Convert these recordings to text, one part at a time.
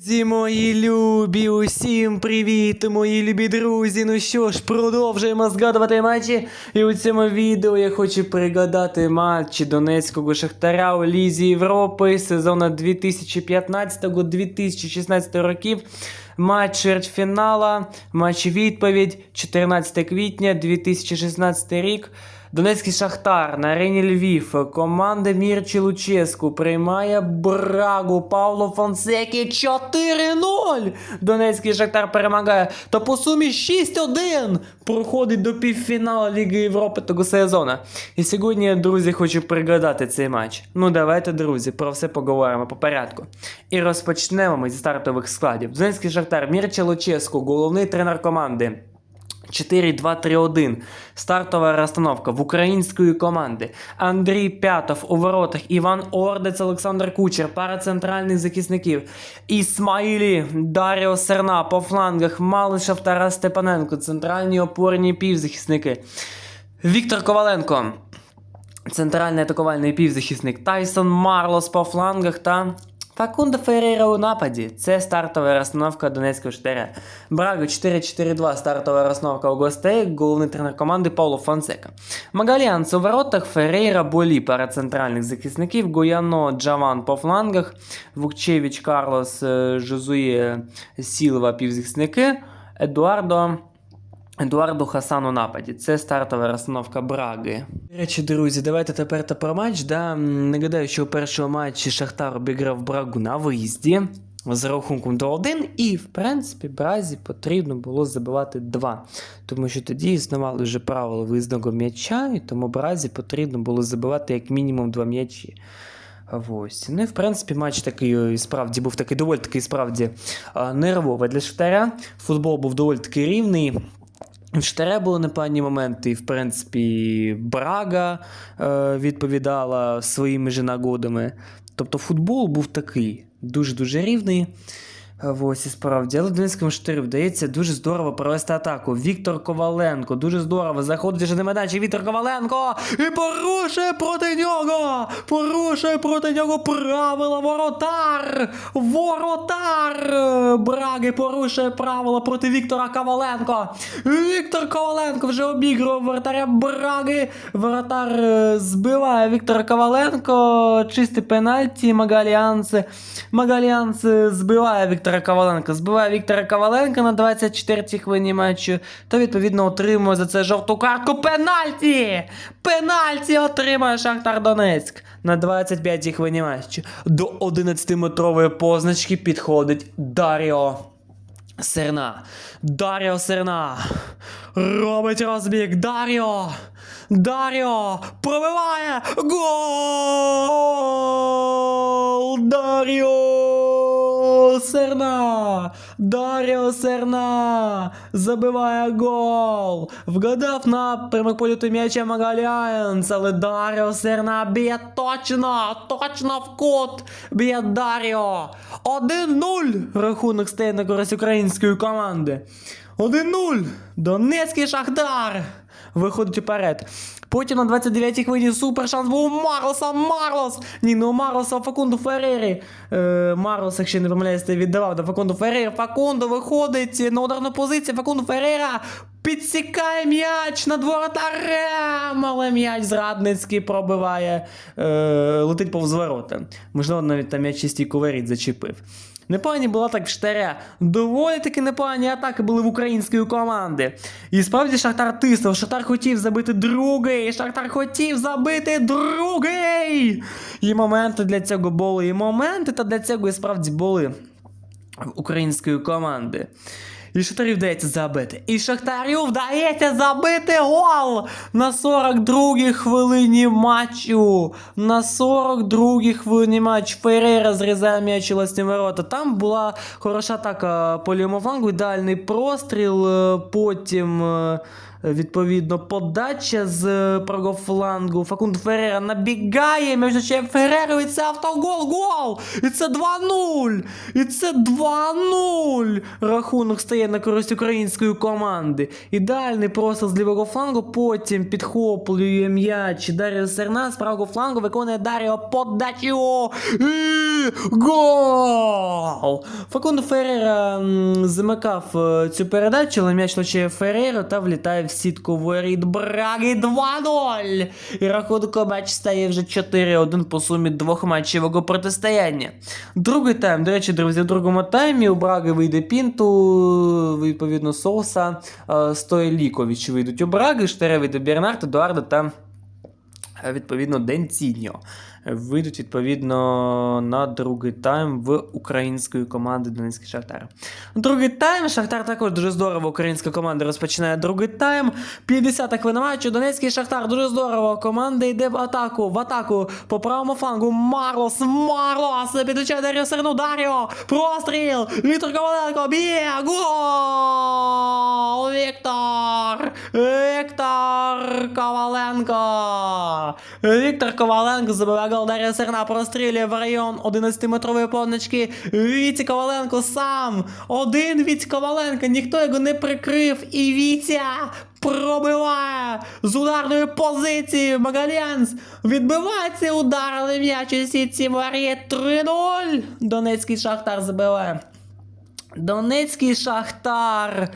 Друзі мої любі, усім привіт, мої любі друзі. Ну що ж, продовжуємо згадувати матчі. І у цьому відео я хочу пригадати матчі Донецького Шахтаря у Лізі Європи сезону 2015-2016 років. Матч чвертьфінала, матч відповідь 14 квітня 2016 рік. Донецький Шахтар на арені Львів. Команда Мірчі Луческу приймає Брагу Павло Фонсекі 4-0. Донецький Шахтар перемагає. Та по сумі 6-1 проходить до півфіналу Ліги Європи того сезону. І сьогодні, друзі, хочу пригадати цей матч. Ну давайте, друзі, про все поговоримо по порядку. І розпочнемо ми зі стартових складів. Донецький Шахтар Мірча Луческу, головний тренер команди. 4-2-3-1. Стартова розстановка в української команди. Андрій П'ятов у воротах, Іван Ордець, Олександр Кучер, пара центральних захисників. Ісмаїлі, Даріо Серна по флангах, Малишев Тарас Степаненко, центральні опорні півзахисники. Віктор Коваленко. Центральний атакувальний півзахисник Тайсон Марлос по флангах та Факундо Феррейра у нападі. Це стартова розстановка Донецького Штаря. Брага 4-4-2 стартова розстановка у гостей, головний тренер команди Пауло Фонсека. Магаліанс у воротах, Феррейра Болі пара центральних захисників, Гояно Джаван по флангах, Вукчевич Карлос е, Жозує Сілва півзахисники, Едуардо Едуарду Хасан у нападі. Це стартова розстановка Браги. До речі, друзі, давайте тепер та про матч. Да? Нагадаю, що у першому матчі Шахтар обіграв Брагу на виїзді з рахунком 2-1, і, в принципі, Бразі потрібно було забивати 2. Тому що тоді існували вже правила виїзного м'яча, і тому Бразі потрібно було забивати як мінімум 2 м'ячі. Ось. Ну і в принципі матч такий е, і справді був такий доволі такий справді нервовий для Шахтаря. Футбол був доволі таки рівний. В Штаре були непевні моменти, і, в принципі, Брага е, відповідала своїми же нагодами. Тобто футбол був такий дуже-дуже рівний. Ось і справді, але Донецькому Штирю вдається дуже здорово провести атаку. Віктор Коваленко, дуже здорово заходить вже на майданчик. Віктор Коваленко і порушує проти нього! Порушує проти нього правила воротар! Воротар! Браги порушує правила проти Віктора Коваленко. Віктор Коваленко вже обігрував воротаря Браги. Воротар е, збиває Віктора Коваленко. Чистий пенальті. Магаліанс. Магаліанс збиває Віктора Коваленка. Збиває Віктора Коваленка на 24-й хвилині матчу. То відповідно отримує за це жовту картку. Пенальті! Пенальті отримує Шахтар Донецьк на 25-й хвилині матчу. До 11-метрової позначки підходить Даріо. Серна. Даріо Серна. Робить розбіг. Даріо. Даріо. Пробиває. Гол! Даріо Серна. Даріо Серна. Забиває гол. Вгадав напрямок польоту м'яча Магаліанс, але Даріо Серна б'є точно, точно в кут. Б'є Даріо. 1-0 рахунок стає на користь української команди. 1-0. Донецький Шахтар виходить уперед. Потім на 29-й хвилині супер шанс був у Марлоса. Марлос! Ні, не у Марлоса, Факунду Феррері. Е, Марлос, якщо не помиляюся, віддавав до Факунду Феррері. Факунду виходить на ударну позицію. Факунду Феррера підсікає м'яч над воротарем, але м'яч зрадницький пробиває, е, летить повз ворота. Можливо, навіть там м'яч стійку воріт зачепив. Непогані була так в Штаря. Доволі таки непогані атаки були в української команди. І справді Шахтар тиснув. Шахтар хотів забити другий. Шахтар хотів забити другий. І моменти для цього були. І моменти та для цього і справді були в української команди. І Шахтарю вдається забити. І Шахтарю вдається забити гол на 42-й хвилині матчу. На 42-й хвилині матчу Феррейра зрізає м'яч у власні ворота. Там була хороша атака по лівому флангу, ідеальний простріл. е, Потім Е, Відповідно, подача з е, правого флангу. Факунд Феррера набігає між очей Ферреру, і це автогол, гол! І це 2-0! І це 2-0! Рахунок стає на користь української команди. Ідеальний просто з лівого флангу, потім підхоплює м'яч. Даріо Серна з правого флангу виконує Даріо подачу. І гол! Факундо Феррера замикав е, цю передачу, але м'яч влучає Ферреру та влітає в сітку воріт Браги 2-0. І рахунок матч стає вже 4-1 по сумі двохматчевого протистояння. Другий тайм, до речі, друзі, в другому таймі у Браги вийде Пінту, відповідно, Соуса, е, Стойлікович вийдуть у Браги, Штере вийде Бернард, Едуарда та е, відповідно Денціньо. Вийдуть відповідно на другий тайм в української команди Донецький Шахтар. Другий тайм. Шахтар також дуже здорово. Українська команда розпочинає другий тайм. 50-та хвилина матчу. Донецький Шахтар дуже здорово. Команда йде в атаку. В атаку по правому флангу. Марлос. Марлос. Підключає Даріо Серну. Даріо. Простріл. Віктор Коваленко. Б'є. Гол. Віктор. Віктор Коваленко. Віктор Коваленко забиває гол Дар'я Серна прострілює в район 11-метрової позначки. Віці Коваленко сам. Один Віць Коваленко. Ніхто його не прикрив. І Вітя пробиває з ударної позиції. Магалянс відбиває цей удар, але м'яч у сітці воріт 3-0. Донецький Шахтар забиває. Донецький Шахтар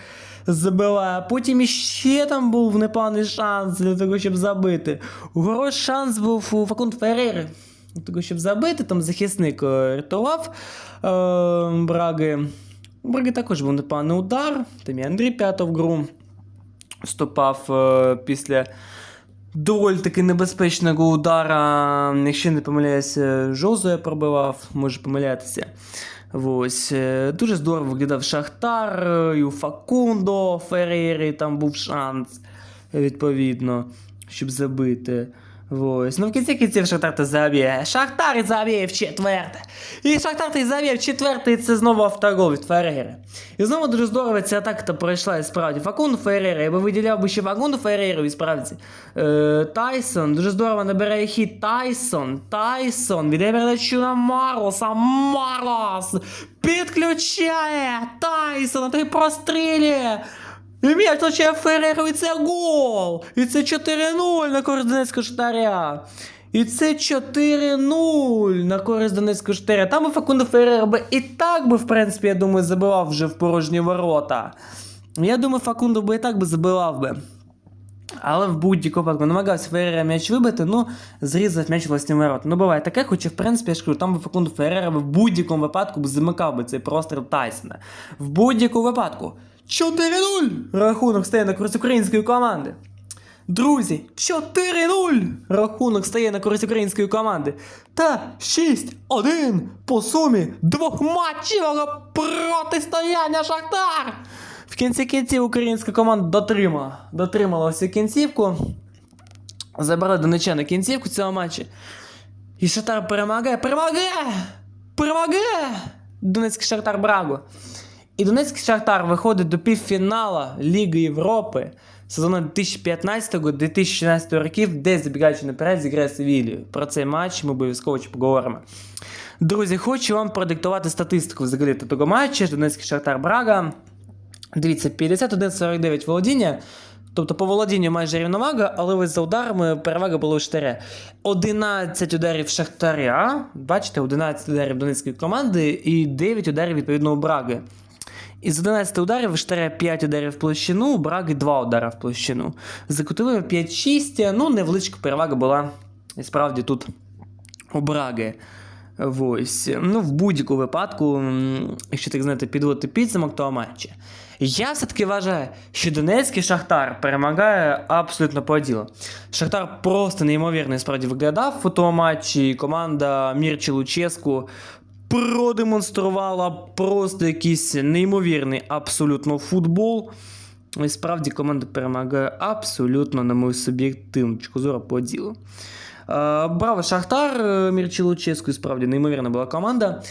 забиває. Потім іще там був непоганий шанс для того, щоб забити. Хороший шанс був у Факунд Феррери. Для того, щоб забити, там захисник е, рятував е, Браги. У Браги також був непоганий удар. Там і Андрій П'ятов в гру вступав е, після доволі таки небезпечного удара. Якщо не помиляюся, Жозуя пробивав, може помилятися. Ось, е, дуже здорово виглядав Шахтар, е, і у Факундо, Феррері там був шанс, відповідно, щоб забити. Ось. Ну в кінці кінців Шахтар та заб'є. Шахтар заб'є в четверте. І Шахтар та й заб'є в четверте, це знову автогол від Феррери. І знову дуже здорово ця атака пройшла і справді. Факунду Феррери, я би виділяв би ще Факунду Ферреру і справді. Е, Тайсон, дуже здорово набирає хід Тайсон. Тайсон, віддає передачу на Марлоса. Марлос підключає Тайсона, той прострілює. І м'яч влучає Ферреру, і гол! І це 4-0 на користь Донецького Штаря. І це 4-0 на користь Донецького Штаря. Там би Факундо Феррер би і так би, в принципі, я думаю, забивав вже в порожні ворота. Я думаю, Факундо би і так би забивав би. Але в будь-якому випадку намагався Феррера м'яч вибити, ну, зрізав м'яч власні ворота. Ну, буває таке, хоча, в принципі, я ж кажу, там би Факундо Феррера в будь-якому випадку б замикав би цей простріл Тайсона. В будь-якому випадку. 4-0! Рахунок стає на користь української команди. Друзі, 4-0! Рахунок стає на користь української команди. Та 6-1 по сумі двохматчевого протистояння Шахтар! В кінці кінців українська команда дотримала. Дотримала всю кінцівку. Забрали донечани кінцівку цього матчу. І Шахтар перемагає, перемагає! Перемагає! Донецький Шахтар Брагу. І Донецький Шахтар виходить до півфінала Ліги Європи сезону 2015-2016 років, де забігаючи наперед, зіграє Севілію. Про цей матч ми обов'язково ще поговоримо. Друзі, хочу вам продиктувати статистику взагалі того матчу. Донецький Шахтар Брага. Дивіться, 51-49 володіння. Тобто по володінню майже рівновага, але ось за ударами перевага була у Штаря. 11 ударів Шахтаря. Бачите, 11 ударів Донецької команди і 9 ударів відповідно у Браги. Із 11 ударів у Штаря 5 ударів в площину, Браги 2 удари в площину. За кутовими 5-6, ну невеличка перевага була і справді тут у Браги. Ось. Ну, в будь-якому випадку, якщо так знаєте, підводити підсумок того матчу. Я все-таки вважаю, що Донецький Шахтар перемагає абсолютно по ділу. Шахтар просто неймовірно справді виглядав у тому матчі. Команда Мірчі Луческу продемонструвала просто якийсь неймовірний абсолютно футбол. І справді команда перемагає абсолютно, на мою суб'єктивну точку зору по ділу. Е, Браво, Шахтар, е, Мірчі Луческу, і справді неймовірна була команда.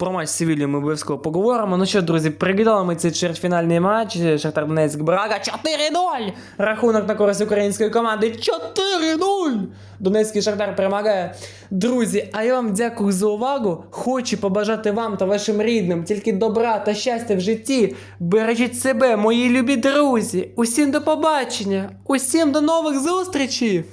Про матч з Севілью ми обов'язково поговоримо. Ну що, друзі, пригадали ми цей чвертьфінальний матч. Шахтар Донецьк Брага 4-0! Рахунок на користь української команди 4-0! Донецький Шахтар перемагає. Друзі, а я вам дякую за увагу. Хочу побажати вам та вашим рідним тільки добра та щастя в житті. Бережіть себе, мої любі друзі. Усім до побачення, усім до нових зустрічей!